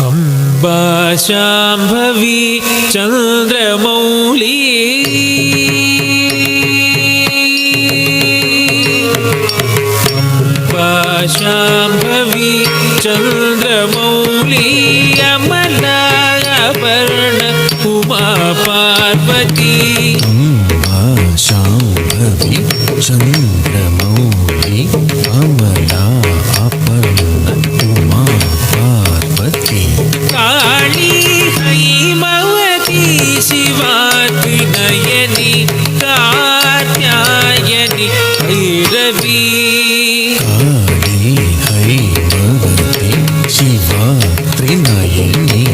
अम्बा शाम्भवी चन्द्रमौली। अम्बा शाम्भवी चन्द्रमौली अमलाभरण उमा पार्वती। अम्बा शाम्भवी चन्द्रमौळि பைரவி காளி ஹைரவதி சிவாத்ரி நயனி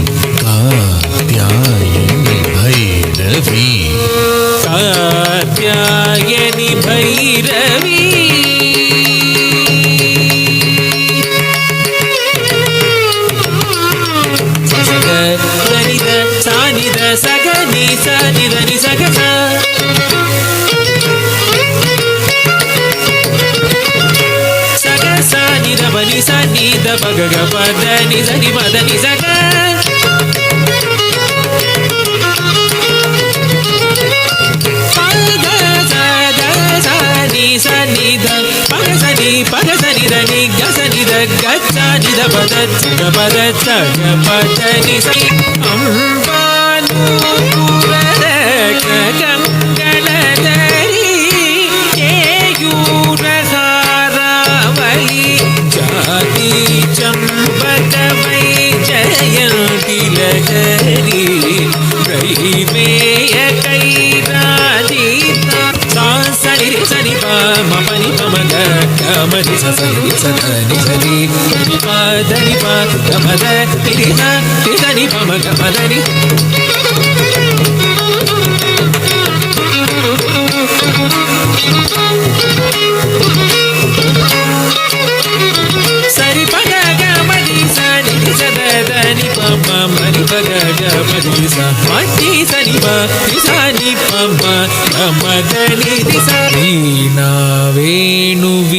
காத்யாயனி பைரவி. காத்யாயனி பைரவி. சானித சானித சக நீ சானித ದ ಬ ನಿ ಸ ನಿ ದ ಪ ಗ ಗ ಪ ದ ನಿ ಸ ನಿ ಪ ದ ನಿ ಸ ಗ ಪ ಗ ಸ ದ ಸ ನಿ ಸ ನಿ ದ ಪ ಗ ಸ ನಿ ಪ ಗ ಸ ನಿ ದ ನಿ ಗ ಸ ನಿ ದ ಗ ಚ ನಿ ದ ಪ ದ ಚ ಗ ಪ ದ ಚ ಗ ಪ ದ ನಿ ಸ ಅಂಬಾನು ಪುರದ ಕ ಗ కమరి సని సని తిరి తిదని సరి పగ గమని సని సదని పమ మని పగ సని సని పి సని పమ గమదని వీణా వేణు వినోద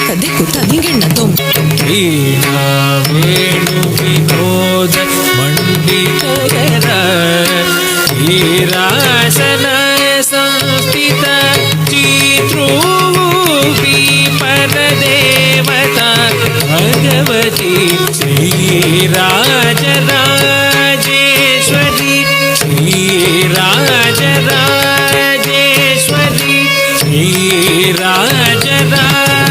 పక్క దిక్కు తనిగిండతో వినోద మండిరాసన సంస్థిత చిత్రూపీ పరదేవత భగవతి శ్రీరాజనా राज राज